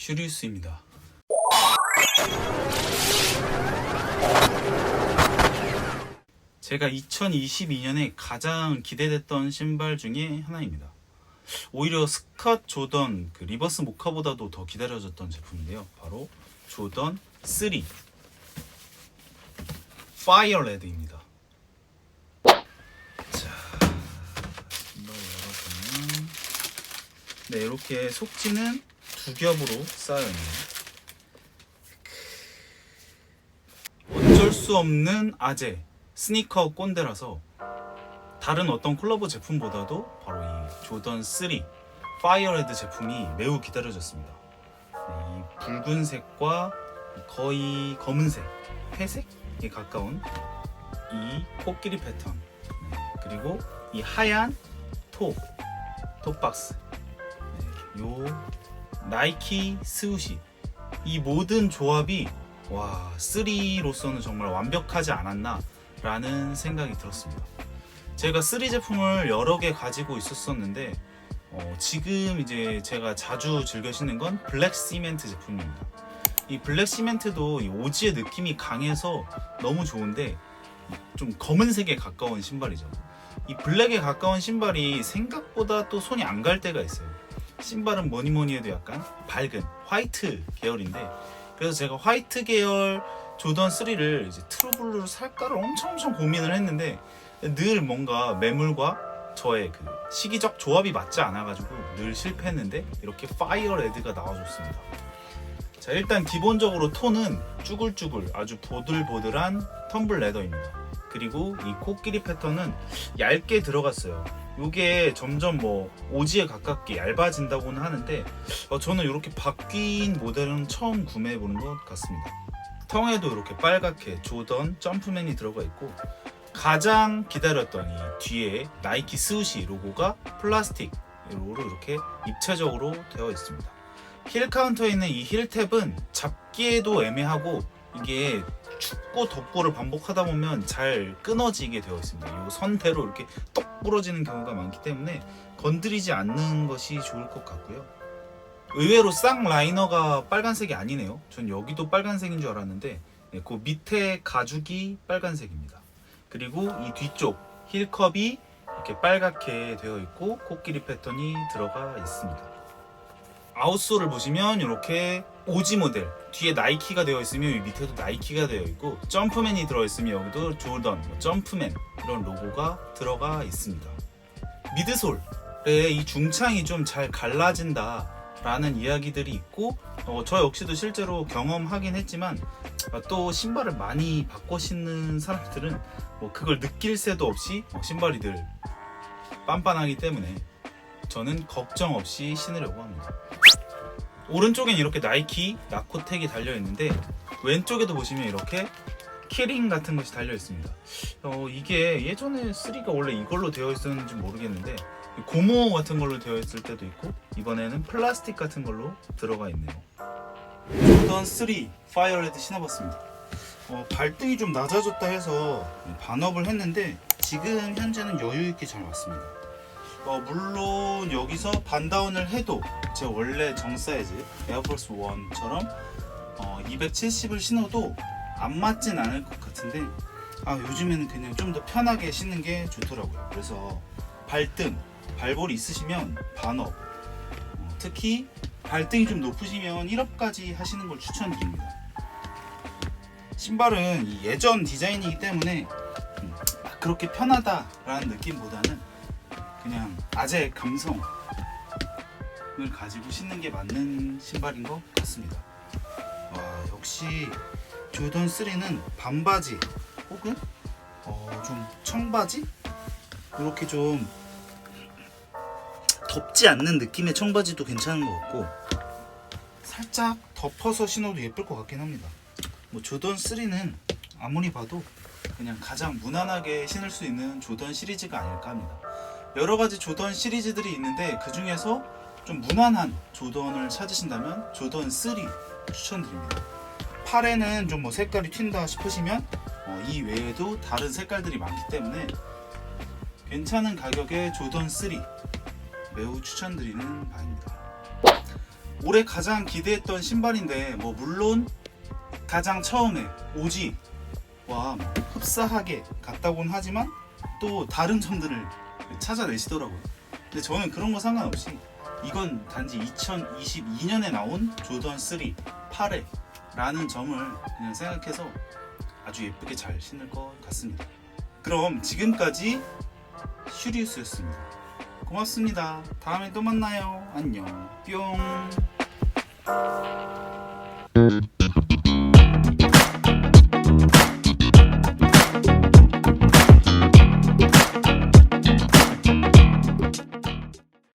슈리우스입니다. 제가 2022년에 가장 기대됐던 신발 중에 하나입니다. 오히려 스캇 조던 그 리버스 모카보다도 더 기다려졌던 제품인데요. 바로 조던 3 파이어 레드입니다. 자, 신발 열어보면 네, 이렇게 속지는 두 겹으로 쌓여 있네요. 어쩔 수 없는 아재 스니커 꼰대라서 다른 어떤 콜라보 제품보다도 바로 이 조던 3 파이어레드 제품이 매우 기다려졌습니다. 네, 이 붉은색과 거의 검은색, 회색에 가까운 이 코끼리 패턴 네, 그리고 이 하얀 톱, 톱박스 네, 요 나이키 스우시 이 모든 조합이 와 3로서는 정말 완벽하지 않았나 라는 생각이 들었습니다. 제가 3 제품을 여러 개 가지고 있었었는데 어, 지금 이제 제가 자주 즐겨 신는 건 블랙 시멘트 제품입니다. 이 블랙 시멘트도 이 오지의 느낌이 강해서 너무 좋은데 좀 검은색에 가까운 신발이죠. 이 블랙에 가까운 신발이 생각보다 또 손이 안 갈 때가 있어요. 신발은 뭐니 뭐니 해도 약간 밝은 화이트 계열인데 그래서 제가 화이트 계열 조던 3를 이제 트루블루로 살까를 엄청 엄청 고민을 했는데 늘 뭔가 매물과 저의 그 시기적 조합이 맞지 않아가지고 늘 실패했는데 이렇게 파이어 레드가 나와줬습니다. 자 일단 기본적으로 톤은 쭈글쭈글 아주 보들보들한 텀블 레더입니다. 그리고 이 코끼리 패턴은 얇게 들어갔어요. 이게 점점 뭐 오지에 가깝게 얇아진다고는 하는데 어, 저는 이렇게 바뀐 모델은 처음 구매해 보는 것 같습니다. 텅에도 이렇게 빨갛게 조던 점프맨이 들어가 있고 가장 기다렸던 이 뒤에 나이키 스우시 로고가 플라스틱으로 이렇게 입체적으로 되어 있습니다. 힐 카운터에 있는 이 힐탭은 잡기에도 애매하고 이게 춥고 덥고를 반복하다 보면 잘 끊어지게 되어 있습니다. 이 선대로 이렇게 똑 부러지는 경우가 많기 때문에 건드리지 않는 것이 좋을 것 같고요. 의외로 쌍 라이너가 빨간색이 아니네요. 전 여기도 빨간색인 줄 알았는데 네, 그 밑에 가죽이 빨간색입니다. 그리고 이 뒤쪽 힐컵이 이렇게 빨갛게 되어 있고 코끼리 패턴이 들어가 있습니다. 아웃솔을 보시면 이렇게 오지 모델 뒤에 나이키가 되어 있으면 이 밑에도 나이키가 되어 있고 점프맨이 들어 있으면 여기도 조던 뭐 점프맨 이런 로고가 들어가 있습니다. 미드솔의 이 중창이 좀 잘 갈라진다. 라는 이야기들이 있고 어, 저 역시도 실제로 경험하긴 했지만 아, 또 신발을 많이 바꿔 신는 사람들은 뭐 그걸 느낄 새도 없이 어, 신발이 늘 빤빤하기 때문에 저는 걱정 없이 신으려고 합니다. 오른쪽엔 이렇게 나이키 나코텍이 달려 있는데 왼쪽에도 보시면 이렇게 키링 같은 것이 달려 있습니다. 어, 이게 예전에 3가 원래 이걸로 되어 있었는지 모르겠는데 고무 같은 걸로 되어 있을 때도 있고 이번에는 플라스틱 같은 걸로 들어가 있네요. 조던 3 파이어레드 신어봤습니다. 어, 발등이 좀 낮아졌다 해서 반업을 했는데 지금 현재는 여유 있게 잘 맞습니다. 어, 물론 여기서 반다운을 해도 제 원래 정 사이즈 에어포스 1처럼 어, 270을 신어도 안 맞진 않을 것 같은데 아 요즘에는 그냥 좀 더 편하게 신는 게 좋더라고요. 그래서 발등, 발볼이 있으시면 반업 어, 특히 발등이 좀 높으시면 1업까지 하시는 걸 추천드립니다. 신발은 이 예전 디자인이기 때문에 음, 막 그렇게 편하다라는 느낌보다는 그냥 아재 감성을 가지고 신는 게 맞는 신발인 것 같습니다. 와 역시 조던 3는 반바지 혹은 어, 좀 청바지 이렇게 좀 덥지 않는 느낌의 청바지도 괜찮은 것 같고 살짝 덮어서 신어도 예쁠 것 같긴 합니다. 뭐 조던 3는 아무리 봐도 그냥 가장 무난하게 신을 수 있는 조던 시리즈가 아닐까 합니다. 여러 가지 조던 시리즈들이 있는데 그 중에서 좀 무난한 조던을 찾으신다면 조던 3 추천드립니다. 팔에는 좀 뭐 색깔이 튄다 싶으시면 어, 이 외에도 다른 색깔들이 많기 때문에 괜찮은 가격에 조던 3 매우 추천드리는 바입니다. 올해 가장 기대했던 신발인데 뭐 물론 가장 처음에 오지와 뭐 흡사하게 같다고는 하지만 또 다른 점들을 찾아내시더라고요. 근데 저는 그런 거 상관없이 이건 단지 2022년에 나온 조던 3 8회 라는 점을 그냥 생각해서 아주 예쁘게 잘 신을 것 같습니다. 그럼 지금까지 슈리우스였습니다. 고맙습니다. 다음에 또 만나요. 안녕. 뿅.